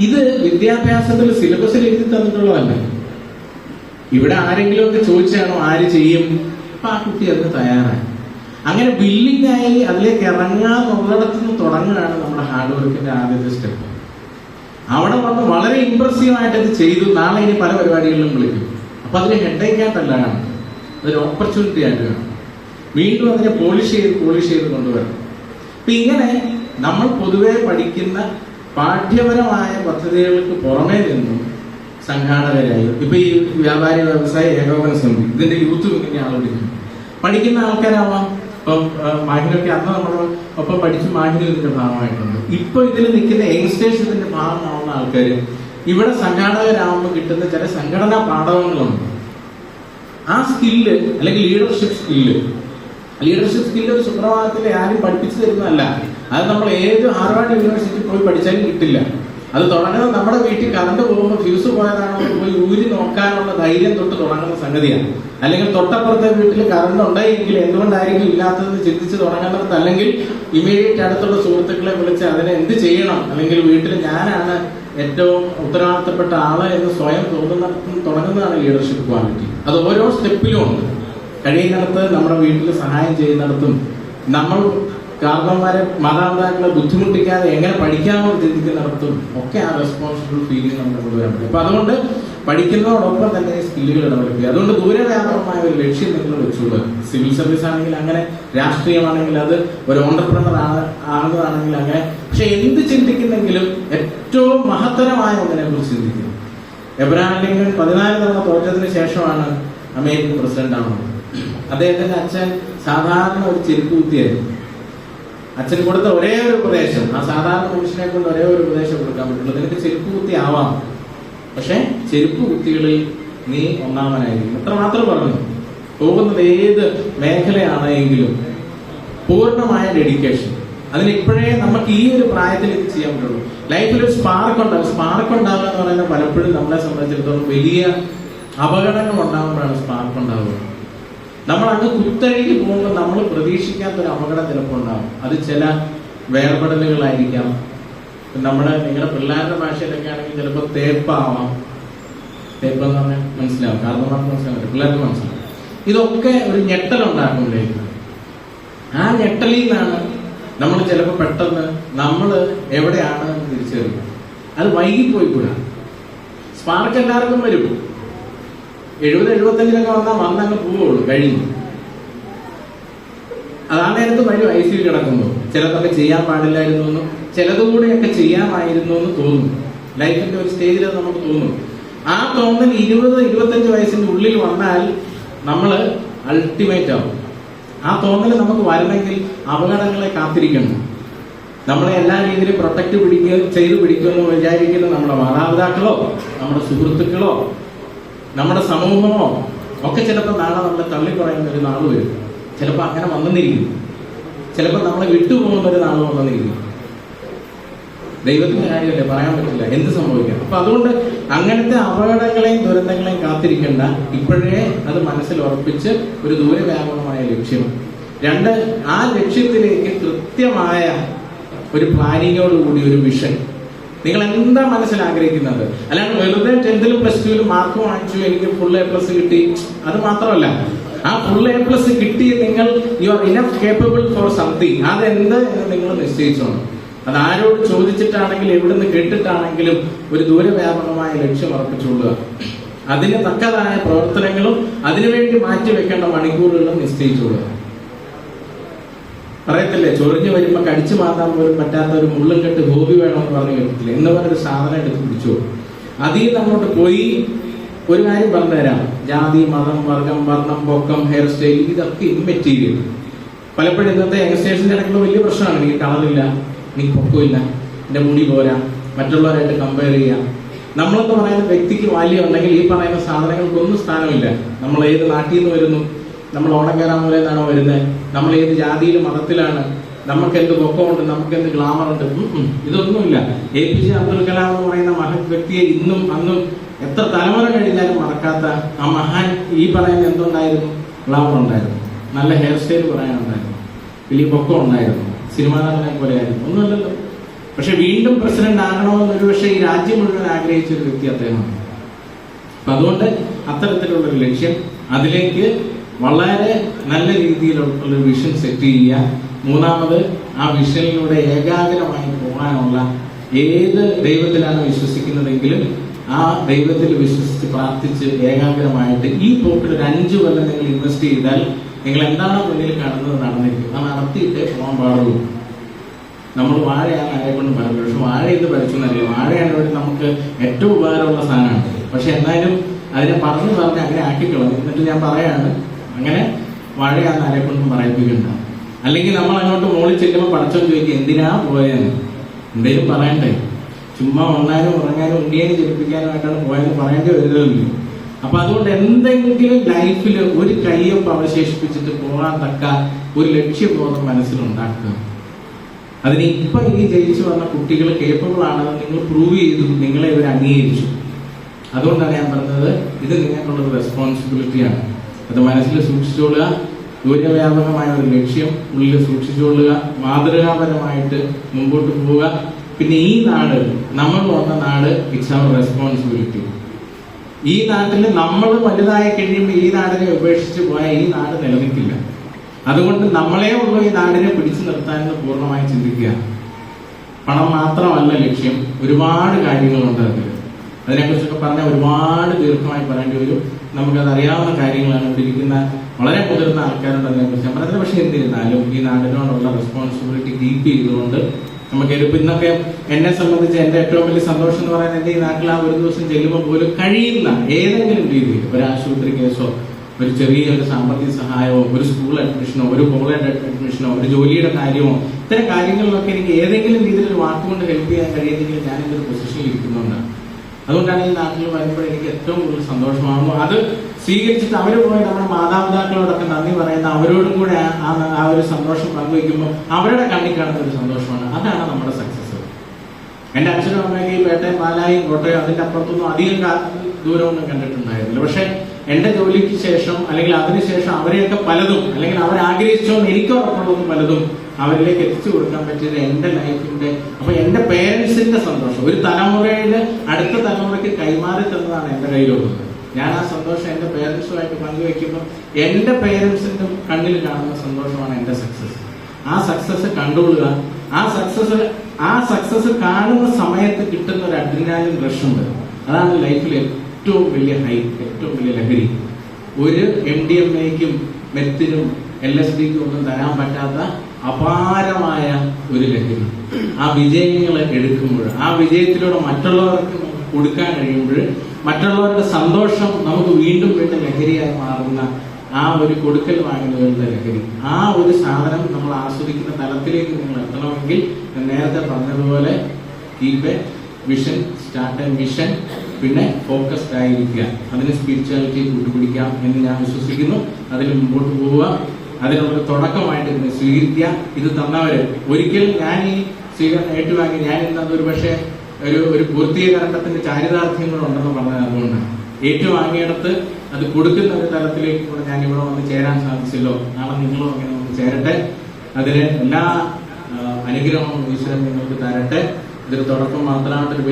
ഇത് വിദ്യാഭ്യാസത്തിൽ സിലബസിൽ എഴുതി തന്നിട്ടുള്ളതല്ല. ഇവിടെ ആരെങ്കിലും ഒക്കെ ചോദിച്ചാണോ ആര് ചെയ്യും? അപ്പൊ ആ കുട്ടി അതിന് തയ്യാറായി. അങ്ങനെ ബില്ലിംഗ് ആയി അതിലേക്ക് ഇറങ്ങാന്നുള്ളിടത്ത് നിന്ന് തുടങ്ങുകയാണ് നമ്മുടെ ഹാർഡ് വർക്കിന്റെ ആദ്യത്തെ സ്റ്റെപ്പ്. അവിടെ വന്ന് വളരെ ഇമ്പ്രസീവ് ആയിട്ട് ഇത് ചെയ്തു. നാളെ ഇനി പല പരിപാടികളിലും വിളിക്കും. അപ്പൊ അതിന് ഹെഡേക്ക് ആയിട്ടല്ല കാണും അതൊരു ഓപ്പർച്യൂണിറ്റി ആയിട്ട് കാണും. വീണ്ടും അതിനെ പോളിഷ് ചെയ്ത് പോളിഷ് ചെയ്ത് കൊണ്ടുവരണം. അപ്പൊ ഇങ്ങനെ നമ്മൾ പൊതുവെ പഠിക്കുന്ന പാഠ്യപരമായ പദ്ധതികൾക്ക് പുറമേ നിന്നും സംഘാടകരായി. ഇപ്പൊ ഈ വ്യാപാരി വ്യവസായ ഏകോപന സമിതി ഇതിന്റെ യൂത്ത് ഇങ്ങനെ ആളുകൾ പഠിക്കുന്ന ആൾക്കാരാവാം. ഇപ്പം മാഹിനൊക്കെ അന്ന് നമ്മൾ ഒപ്പം പഠിച്ച് മാഹിന് ഇതിന്റെ ഭാഗമായിട്ടുണ്ട്. ഇപ്പൊ ഇതിൽ നിൽക്കുന്ന യങ്സ്റ്റേഴ്സ് ഇതിന്റെ ഭാഗമാവുന്ന ആൾക്കാർ ഇവിടെ സംഘാടകരാകുമ്പോൾ കിട്ടുന്ന ചില സംഘടനാ പാഠകങ്ങളുണ്ട് ആ സ്കില്ല് അല്ലെങ്കിൽ ലീഡർഷിപ്പ് സ്കില്ല് ലീഡർഷിപ്പ് സ്കില്ല് ഒരു സുപ്രഭാതത്തിൽ ആരും പഠിപ്പിച്ചു തരുന്നതല്ല. അത് നമ്മൾ ഏത് ഹാർവാർഡ് യൂണിവേഴ്സിറ്റി പോയി പഠിച്ചാലും കിട്ടില്ല. അത് തുടങ്ങുന്നത് നമ്മുടെ വീട്ടിൽ കറണ്ട് പോകുമ്പോൾ ഫ്യൂസ് പോയതാണോ പോയി ഊരി നോക്കാനുള്ള ധൈര്യം തൊട്ട് തുടങ്ങുന്ന സംഗതിയാണ്. അല്ലെങ്കിൽ തൊട്ടപ്പുറത്തെ വീട്ടിൽ കറണ്ട് ഉണ്ടായെങ്കിൽ എന്തുകൊണ്ടായിരിക്കും ഇല്ലാത്തതെന്ന് ചിന്തിച്ച് തുടങ്ങേണ്ടത്? അല്ലെങ്കിൽ ഇമീഡിയറ്റ് അടുത്തുള്ള സുഹൃത്തുക്കളെ വിളിച്ച് അതിനെ എന്ത് ചെയ്യണം? അല്ലെങ്കിൽ വീട്ടിൽ ഞാനാണ് ഏറ്റവും ഉത്തരവാദിത്തപ്പെട്ട ആൾ എന്ന് സ്വയം തോന്നുന്ന തുടങ്ങുന്നതാണ് ലീഡർഷിപ്പ് ക്വാളിറ്റി അത് ഓരോ സ്റ്റെപ്പിലും ഉണ്ട്. കഴിയുന്നിടത്ത് നമ്മുടെ വീട്ടിൽ സഹായം ചെയ്യുന്നിടത്തും നമ്മൾ കാരണവന്മാരെ മാതാപിതാക്കളെ ബുദ്ധിമുട്ടിക്കാതെ എങ്ങനെ പഠിക്കാമോ ചിന്തിക്കുന്നിടത്തും ഒക്കെ ആ റെസ്പോൺസിബിൾ ഫീലിംഗ് നമ്മൾ കൊണ്ടുവരാൻ പറ്റും. അപ്പൊ അതുകൊണ്ട് പഠിക്കുന്നതോടൊപ്പം തന്നെ സ്കില്ലുകൾ ഡെവലപ്പ് അതുകൊണ്ട് ദൂരവ്യാപകമായ ഒരു ലക്ഷ്യം നിങ്ങൾ വെച്ചുള്ളത് സിവിൽ സർവീസ് ആണെങ്കിൽ അങ്ങനെ രാഷ്ട്രീയമാണെങ്കിൽ അത് ഒരു ഓണ്ടർപ്രണർ ആകുന്നതാണെങ്കിൽ അങ്ങനെ. പക്ഷെ എന്ത് ചിന്തിക്കുന്നെങ്കിലും ഏറ്റവും മഹത്തരമായ ഒന്നിനെ കുറിച്ച് ചിന്തിക്കുന്നു എബ്രഹാം ലിങ്കൺ പതിനാല് തവണ തോറ്റതിന് ശേഷമാണ് അമേരിക്കൻ പ്രസിഡന്റ് ആവുന്നത്. അദ്ദേഹത്തിന്റെ അച്ഛൻ സാധാരണ ഒരു ചെരുപ്പ് കുത്തിയായിരുന്നു അച്ഛൻ കൊടുത്ത ഒരേ ഒരു ഉപദേശം ആ സാധാരണ മനുഷ്യനെ കൊണ്ട് ഒരേ ഒരു ഉപദേശം കൊടുക്കാൻ പറ്റുള്ളൂ. നിനക്ക് ചെരുപ്പ് കുത്തി ആവാം. പക്ഷെ ചെരുപ്പ് കുത്തികളിൽ നീ ഒന്നാമനായിരിക്കും. അത്ര മാത്രം പറഞ്ഞു. പോകുന്നത് ഏത് മേഖലയാണെങ്കിലും പൂർണമായ ഡെഡിക്കേഷൻ അതിന് ഇപ്പോഴേ നമുക്ക് ഈ ഒരു പ്രായത്തിൽ ഇത് ചെയ്യാൻ പറ്റുള്ളൂ. ലൈഫിൽ ഒരു സ്പാർക്ക് ഉണ്ടാകും സ്പാർക്ക് ഉണ്ടാകുക എന്ന് പറയുന്നത് പലപ്പോഴും നമ്മളെ സംബന്ധിച്ചിടത്തോളം വലിയ അപകടങ്ങൾ ഉണ്ടാകുമ്പോഴാണ് സ്പാർക്ക് ഉണ്ടാവുക. നമ്മൾ അങ്ങ് കുത്തഴുകി പോകുമ്പോൾ നമ്മൾ പ്രതീക്ഷിക്കാത്ത ഒരു അപകടം ചിലപ്പോൾ ഉണ്ടാകും അത് ചില വേർപെടലുകളായിരിക്കാം. നമ്മുടെ നിങ്ങളുടെ പിള്ളേരുടെ ഭാഷയിലൊക്കെ ആണെങ്കിൽ ചിലപ്പോൾ തേപ്പാവാം. തേപ്പ് എന്ന് പറഞ്ഞാൽ മനസ്സിലാവും. കാരണം നമുക്ക് മനസ്സിലാവും പിള്ളേർക്ക് മനസ്സിലാവും. ഇതൊക്കെ ഒരു ഞെട്ടൽ ഉണ്ടാക്കുമ്പോഴേക്കും ആ ഞെട്ടലിൽ നിന്നാണ് നമ്മൾ ചിലപ്പോൾ പെട്ടെന്ന് നമ്മൾ എവിടെയാണ് തിരിച്ചറിയുന്നത്. അത് വൈകിപ്പോയി കൂടാ സ്പാർക്ക് എല്ലാവർക്കും വരും. എഴുപത് എഴുപത്തഞ്ചിലൊക്കെ വന്നാൽ വന്നങ്ങ് പോവുള്ളൂ കഴിഞ്ഞു. അതാ നേരത്ത് വരും ഐ സി കിടക്കുന്നു. ചിലതൊക്കെ ചെയ്യാൻ പാടില്ലായിരുന്നു എന്നും ചിലതുകൂടെയൊക്കെ ചെയ്യാമായിരുന്നു എന്ന് തോന്നും. ലൈഫിന്റെ ഒരു സ്റ്റേജിൽ നമുക്ക് തോന്നും. ആ തോന്നൽ ഇരുപത് ഇരുപത്തഞ്ച് വയസ്സിന്റെ ഉള്ളിൽ വന്നാൽ നമ്മൾ അൾട്ടിമേറ്റ് ആവും. ആ തോന്നൽ നമുക്ക് വരണമെങ്കിൽ അപകടങ്ങളെ കാത്തിരിക്കണം. നമ്മളെ എല്ലാ രീതിയിലും പ്രൊട്ടക്ട് പിടിക്കുക ചെയ്ത് പിടിക്കുമെന്ന് വിചാരിക്കുന്ന നമ്മുടെ മാതാപിതാക്കളോ നമ്മുടെ സുഹൃത്തുക്കളോ നമ്മുടെ സമൂഹമോ? ഒക്കെ ചിലപ്പോൾ നാളെ നമ്മളെ തള്ളിപ്പറയുന്ന ഒരു നാൾ വരും. ചിലപ്പോൾ അങ്ങനെ വന്നെന്നിരിക്കും ചിലപ്പോൾ നമ്മളെ വിട്ടുപോകുന്ന ഒരു നാൾ വന്നെന്നിരിക്കും ദൈവത്തിന്റെ കാര്യമല്ലേ? പറയാൻ പറ്റില്ല. എന്ത് സംഭവിക്കാം? അപ്പൊ അതുകൊണ്ട് അങ്ങനത്തെ അപകടങ്ങളെയും ദുരന്തങ്ങളെയും കാത്തിരിക്കേണ്ട. ഇപ്പോഴേ അത് മനസ്സിൽ ഉറപ്പിച്ച് ഒരു ദൂരവ്യാപകമായ ലക്ഷ്യം. രണ്ട് ആ ലക്ഷ്യത്തിലേക്ക് കൃത്യമായ ഒരു പ്ലാനിങ്ങോടുകൂടി ഒരു വിഷൻ. നിങ്ങൾ എന്താ മനസ്സിൽ ആഗ്രഹിക്കുന്നത്? അല്ലാണ്ട് വെറുതെ ടെൻത്തിലും പ്ലസ് ടുവിലും മാർക്ക് വാങ്ങിച്ചു എനിക്ക് ഫുൾ എ പ്ലസ് കിട്ടി. അത് മാത്രമല്ല ആ ഫുൾ എ പ്ലസ് കിട്ടി നിങ്ങൾ you are enough capable for something അതെന്ത് നിങ്ങൾ നിശ്ചയിച്ചോണം. അത് ആരോട് ചോദിച്ചിട്ടാണെങ്കിലും എവിടുന്ന് കേട്ടിട്ടാണെങ്കിലും ഒരു ദൂരവ്യാപകമായ ലക്ഷ്യം ഉറപ്പിച്ചുകൊള്ളുക. അതിന് തക്കതായ പ്രവർത്തനങ്ങളും അതിനുവേണ്ടി മാറ്റിവെക്കേണ്ട മണിക്കൂറുകളും നിശ്ചയിച്ചുകൊള്ളുക. പറയത്തില്ലേ? ചൊറിഞ്ഞു വരുമ്പോ കടിച്ചു മാറ്റാൻ പോലും പറ്റാത്ത ഒരു മുള്ളും കെട്ട് ഹോബി എന്ന് പറഞ്ഞു കേട്ടിട്ടില്ല? എന്ന് പറഞ്ഞൊരു സാധനം എടുത്ത് പിടിച്ചു. അതിൽ നമ്മളോട്ട് പോയി. ഒരു കാര്യം പറഞ്ഞുതരാം. ജാതി മതം വർഗം വർണം പൊക്കം ഹെയർ സ്റ്റൈൽ ഇതൊക്കെ ഇമ്മെറ്റീരിയൽ പലപ്പോഴും ഇന്നത്തെ യങ്സ്റ്റേഴ്സിന്റെ ഇടയ്ക്കുള്ള വലിയ പ്രശ്നമാണ്. എനിക്ക് കളറില്ല എനിക്ക് പൊക്കമില്ല എന്റെ മുടി പോരാ മറ്റുള്ളവരായിട്ട് കമ്പയർ ചെയ്യാം. നമ്മളെന്ന് പറയുന്ന വ്യക്തിക്ക് വാല്യൂ ഉണ്ടെങ്കിൽ ഈ പറയുന്ന സാധനങ്ങൾക്കൊന്നും സ്ഥാനമില്ല. നമ്മൾ ഏത് നാട്ടിൽ നിന്ന് വരുന്നു? നമ്മൾ ഓണം കയറാൻ പോലെ എന്നാണോ വരുന്നത്? നമ്മൾ ഏത് ജാതിയിലും മതത്തിലാണ് നമുക്ക് എന്ത് പൊക്കമുണ്ട് നമുക്ക് എന്ത് ഗ്ലാമർ ഉണ്ട്. ഇതൊന്നുമില്ല. A P J Abdul Kalam എന്ന് പറയുന്ന മഹത് വ്യക്തിയെ ഇന്നും അന്നും എത്ര തലമുറ കഴിഞ്ഞാലും മറക്കാത്ത ആ മഹാൻ ഈ പറയുന്ന എന്തുണ്ടായിരുന്നു? ഗ്ലാമർ ഉണ്ടായിരുന്നു. നല്ല ഹെയർ സ്റ്റൈൽ പറയാനുണ്ടായിരുന്നു. വലിയ പൊക്കം ഉണ്ടായിരുന്നു സിനിമാ നടനെ പോലെ ആയിരുന്നു ഒന്നുമല്ലല്ലോ. പക്ഷെ വീണ്ടും പ്രസിഡന്റ് ആകണമെന്ന് ഒരുപക്ഷെ ഈ രാജ്യം മുഴുവൻ ആഗ്രഹിച്ച ഒരു വ്യക്തി അദ്ദേഹമാണ്. അപ്പൊ അതുകൊണ്ട് അത്തരത്തിലുള്ള ഒരു ലക്ഷ്യം അതിലേക്ക് വളരെ നല്ല രീതിയിലുള്ള വിഷൻ സെറ്റ് ചെയ്യുക. മൂന്നാമത് ആ വിഷനിലൂടെ ഏകാഗ്രമായി പോകാനുള്ള ഏത് ദൈവത്തിലാണ് വിശ്വസിക്കുന്നതെങ്കിലും ആ ദൈവത്തിൽ വിശ്വസിച്ച് പ്രാർത്ഥിച്ച് ഏകാഗ്രമായിട്ട് ഈ പോക്കിൽ ഒരു അഞ്ചു കൊല്ലം നിങ്ങൾ ഇൻവെസ്റ്റ് ചെയ്താൽ നിങ്ങൾ എന്താണ് മുന്നിൽ കാണുന്നത് നടന്നിരിക്കും? അത് നടത്തിയിട്ടേ പോകാൻ പാടുള്ളൂ. നമ്മൾ വാഴയാണ് ആരെ കൊണ്ട് പറയുന്നത് പക്ഷെ വാഴ ഇത് പഠിച്ചു നല്ല വാഴയാണ് ഇവിടെ നമുക്ക് ഏറ്റവും ഉപകാരമുള്ള സാധനമാണ്. പക്ഷെ എന്തായാലും അതിനെ പറഞ്ഞു പറഞ്ഞ് അങ്ങനെ ആക്കിക്കളഞ്ഞു. എന്നിട്ട് ഞാൻ പറയാണ് അങ്ങനെ വാഴയാണ് ആരെ കൊണ്ടും പറയിപ്പിക്കണ്ട. അല്ലെങ്കിൽ നമ്മൾ അങ്ങോട്ട് മുകളിൽ ചെല്ലുമ്പോൾ പഠിച്ചോ ചോദിക്കുക എന്തിനാ പോയെന്ന്? എന്തേലും പറയണ്ടേ? ചുമ്മാ ഉണ്ണാനും ഉറങ്ങാനും ഉണ്ടിയാനും ജനിപ്പിക്കാനുമായിട്ടാണ് പോയെന്ന് പറയേണ്ടി വരുന്നില്ല അപ്പൊ അതുകൊണ്ട് എന്തെങ്കിലും ലൈഫിൽ ഒരു കയ്യൊപ്പ് അവശേഷിപ്പിച്ചിട്ട് പോകാൻ തക്ക ഒരു ലക്ഷ്യബോധം മനസ്സിലുണ്ടാക്കുക. അതിന് ഇപ്പൊ ഈ ജയിച്ചു വന്ന കുട്ടികൾ കേപ്പബിൾ ആണെന്ന് നിങ്ങൾ പ്രൂവ് ചെയ്തു നിങ്ങളെ ഇവർ അംഗീകരിച്ചു. അതുകൊണ്ടാണ് ഞാൻ പറഞ്ഞത് ഇത് നിങ്ങൾക്കുള്ളൊരു റെസ്പോൺസിബിലിറ്റിയാണ് അത് മനസ്സിൽ സൂക്ഷിച്ചുകൊള്ളുക. ദൂരവ്യാപകമായ ഒരു ലക്ഷ്യം ഉള്ളിൽ സൂക്ഷിച്ചുകൊള്ളുക. മാതൃകാപരമായിട്ട് മുമ്പോട്ട് പോവുക. പിന്നെ ഈ നാട് നമ്മൾ വന്ന നാട് ഇറ്റ്സ് അവർ റെസ്പോൺസിബിലിറ്റി ഈ നാട്ടിൽ നമ്മൾ വലുതായി കഴിയുമ്പോൾ ഈ നാടിനെ ഉപേക്ഷിച്ച് പോയാൽ ഈ നാട് നിലനിൽക്കില്ല. അതുകൊണ്ട് നമ്മളെ ഉള്ളൂ ഈ നാടിനെ പിടിച്ചു നിർത്താനെന്ന് പൂർണമായി ചിന്തിക്കുക. പണം മാത്രമല്ല ലക്ഷ്യം. ഒരുപാട് കാര്യങ്ങളുണ്ട് അതിൽ. അതിനെക്കുറിച്ചൊക്കെ പറഞ്ഞാൽ ഒരുപാട് ദീർഘമായി പറയേണ്ടി വരും. നമുക്കത് അറിയാവുന്ന കാര്യങ്ങളാണ് ഇവിടെ ഇരിക്കുന്ന വളരെ മുതിർന്ന ആൾക്കാരുണ്ട് അതിനെക്കുറിച്ച് ഞാൻ പറഞ്ഞത്. പക്ഷേ എന്തിരുന്നാലും ഈ നാടിനോടുള്ള റെസ്പോൺസിബിലിറ്റി കീപ്പ് ചെയ്തുകൊണ്ട് നമുക്ക് ഇപ്പം ഇന്നൊക്കെ എന്നെ സംബന്ധിച്ച് എന്റെ ഏറ്റവും വലിയ സന്തോഷം എന്ന് പറയുന്നത് എന്റെ ഈ നാട്ടിൽ ആ ഒരു ദിവസം ചെല്ലുമ്പോൾ പോലും കഴിയുന്ന ഏതെങ്കിലും രീതിയിൽ ഒരു ആശുപത്രി കേസോ ഒരു ചെറിയ ഒരു സാമ്പത്തിക സഹായമോ ഒരു സ്കൂൾ അഡ്മിഷനോ ഒരു കോളേജ് അഡ്മിഷനോ ഒരു ജോലിയുടെ കാര്യമോ ഇത്തരം കാര്യങ്ങളിലൊക്കെ എനിക്ക് ഏതെങ്കിലും രീതിയിൽ ഒരു വാക്കുകൊണ്ട് ഹെൽപ്പ് ചെയ്യാൻ കഴിയുന്നെങ്കിൽ ഞാൻ എന്റെ ഒരു പൊസിഷനിൽ ഇരിക്കുന്നുണ്ട്. അതുകൊണ്ടാണ് ഈ നാട്ടിൽ വരുമ്പോൾ എനിക്ക് ഏറ്റവും കൂടുതൽ സന്തോഷമാകുന്നു. അത് സ്വീകരിച്ചിട്ട് അവർ പോയി നമ്മുടെ മാതാപിതാക്കളോടൊക്കെ നന്ദി പറയുന്ന അവരോടും കൂടെ ആ- ഒരു സന്തോഷം പങ്കുവയ്ക്കുമ്പോൾ അവരുടെ കണ്ണിൽ കാണുന്ന ഒരു സന്തോഷമാണ്. അതാണ് നമ്മുടെ സക്സസ് എന്റെ അച്ഛനും അമ്മയൊക്കെ ഈ പേട്ടയും പാലായും കോട്ടയം അതിന്റെ അപ്പുറത്തൊന്നും അധികം ദൂരമൊന്നും കണ്ടിട്ടുണ്ടായിരുന്നില്ല. പക്ഷെ എന്റെ ജോലിക്ക് ശേഷം അല്ലെങ്കിൽ അതിനുശേഷം അവരെയൊക്കെ പലതും അല്ലെങ്കിൽ അവരാഗ്രഹിച്ചോ എനിക്ക് ഉറപ്പുള്ളതും പലതും അവരിലേക്ക് എത്തിച്ചു കൊടുക്കാൻ പറ്റിയത് എന്റെ ലൈഫിന്റെ അപ്പൊ എന്റെ പേരൻസിന്റെ സന്തോഷം. ഒരു തലമുറയിൽ അടുത്ത തലമുറയ്ക്ക് കൈമാറി തന്നതാണ് എന്റെ കയ്യിലുള്ളത് ഞാൻ ആ സന്തോഷം എന്റെ പേരൻസുമായിട്ട് പങ്കുവെക്കുമ്പോൾ എന്റെ പേരൻസിന്റെ കണ്ണിൽ കാണുന്ന സന്തോഷമാണ് എന്റെ സക്സസ് ആ സക്സസ് കണ്ടുകൊള്ളുക. ആ സക്സസ് ആ സക്സസ് കാണുന്ന സമയത്ത് കിട്ടുന്ന ഒരു അഡ്രിനാലിൻ റഷ് ഉണ്ട്. അതാണ് ലൈഫിൽ ഏറ്റവും വലിയ ഹൈ ഏറ്റവും വലിയ ലഹരി. ഒരു എം ഡി എം എക്കും മെത്തിനും എൽ എസ് ഡിക്കും ഒന്നും തരാൻ പറ്റാത്ത അപാരമായ ഒരു ലഹരി. ആ വിജയങ്ങളെ എടുക്കുമ്പോൾ ആ വിജയത്തിലൂടെ മറ്റുള്ളവർക്ക് കൊടുക്കാൻ കഴിയുമ്പോൾ മറ്റുള്ളവരുടെ സന്തോഷം നമുക്ക് വീണ്ടും വീണ്ടും ലഹരിയായി മാറുന്ന ആ ഒരു കൊടുക്കൽ വാങ്ങലുകളുടെ ലഹരി. ആ ഒരു സാധനം നമ്മൾ ആസ്വദിക്കുന്ന തലത്തിലേക്ക് നിങ്ങൾ എത്തണമെങ്കിൽ നേരത്തെ പറഞ്ഞതുപോലെ keep a start a mission പിന്നെ ഫോക്കസ്ഡ് ആയിരിക്കുക. അതിന് സ്പിരിച്വാലിറ്റി കൂട്ടുപിടിക്കാം എന്ന് ഞാൻ വിശ്വസിക്കുന്നു. അതിൽ മുമ്പോട്ട് പോവുക. അതിനുള്ള തുടക്കമായിട്ട് ഇതിനെ സ്വീകരിക്കുക. ഇത് തന്നവര്. ഒരിക്കലും ഞാൻ ഈ സ്വീകരണം ഏറ്റുവാങ്ങി. ഞാൻ ഇന്നത് ഒരു പക്ഷേ ഒരു ഒരു പൂർത്തീകരണത്തിന്റെ ചാരിതാർത്ഥ്യങ്ങളുണ്ടെന്ന് പറഞ്ഞത് അതുകൊണ്ടാണ്. ഏറ്റുവാങ്ങിയിടത്ത് അത് കൊടുക്കുന്ന ഒരു തലത്തിലേക്ക് കൂടെ ഞാൻ ഇവിടെ വന്ന് ചേരാൻ സാധിച്ചല്ലോ. നാളെ നിങ്ങളും അങ്ങനെ വന്ന് ചേരട്ടെ. അതിന് എല്ലാ അനുഗ്രഹവും ഈശ്വരൻ നിങ്ങൾക്ക് തരട്ടെ. ഇതൊരു തുടക്കം മാത്രമായിട്ട്